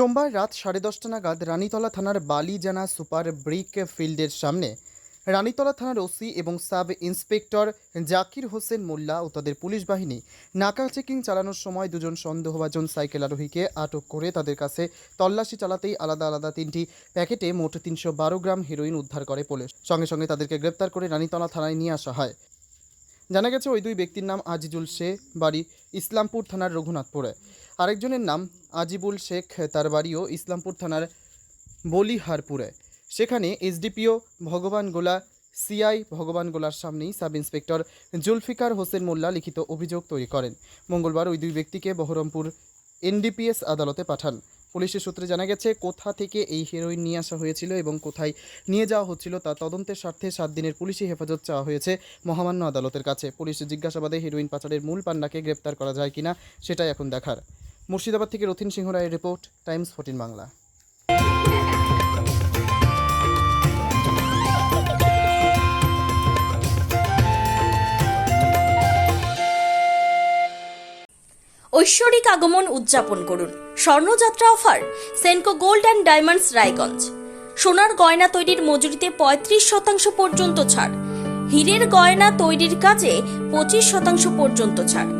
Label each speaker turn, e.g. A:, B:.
A: সোমবার রাত সাড়ে দশটা নাগাদ রানীতলা থানার বালিজানা সুপার ব্রিক ফিল্ডের সামনে রানীতলা থানার ওসি এবং সাব ইন্সপেক্টর জাকির হোসেন মোল্লা ও তাদের পুলিশ বাহিনী নাকা চেকিং চালানোর সময় দুজন সন্দেহভাজন সাইকেল আরোহীকে আটক করে তাদের কাছে তল্লাশি চালাতেই আলাদা আলাদা তিনটি প্যাকেটে মোট তিনশো বারো গ্রাম হেরোইন উদ্ধার করে পুলিশ। সঙ্গে সঙ্গে তাদেরকে গ্রেপ্তার করে রানীতলা থানায় নিয়ে আসা হয়। জানা গেছে, ওই দুই ব্যক্তির নাম আজিজুল শে বাড়ি ইসলামপুর থানার রঘুনাথপুরে। আরেকজনের নাম আজিবুল শেখ, তার বাড়িও ইসলামপুর থানার বলিহারপুরে। সেখানে এসডিপিও ভগবান গোলা, সিআই ভগবান গোলার সামনেই সাব ইন্সপেক্টর জুলফিকার হোসেন মোল্লা লিখিত অভিযোগ তৈরি করেন। মঙ্গলবার ওই দুই ব্যক্তিকে বহরমপুর এনডিপিএস আদালতে পাঠান। পুলিশের সূত্রে জানা গেছে, কোথা থেকে এই হেরোইন নিয়ে আসা হয়েছিল এবং কোথায় নিয়ে যাওয়া হচ্ছিল তা তদন্তের স্বার্থে সাত দিনের পুলিশি হেফাজত চাওয়া হয়েছে মহামান্য আদালতের কাছে। পুলিশের জিজ্ঞাসাবাদে হেরোইন পাচারের মূল পান্ডাকে গ্রেপ্তার করা যায় কিনা, সেটাই এখন দেখার। মুর্শিদাবাদ থেকে রথিন সিংহ রায়ের রিপোর্ট, টাইমস ফোর্টিন বাংলা।
B: ঐশ্বরিক আগমন উদযাপন করুন। স্বর্ণযাত্রা offer, Senco gold and diamonds Raiganj. সোনার গয়না তৈরির মজুরিতে পঁয়ত্রিশ শতাংশ পর্যন্ত ছাড়। হীরের গয়না তৈরির কাজে পঁচিশ শতাংশ পর্যন্ত ছাড়।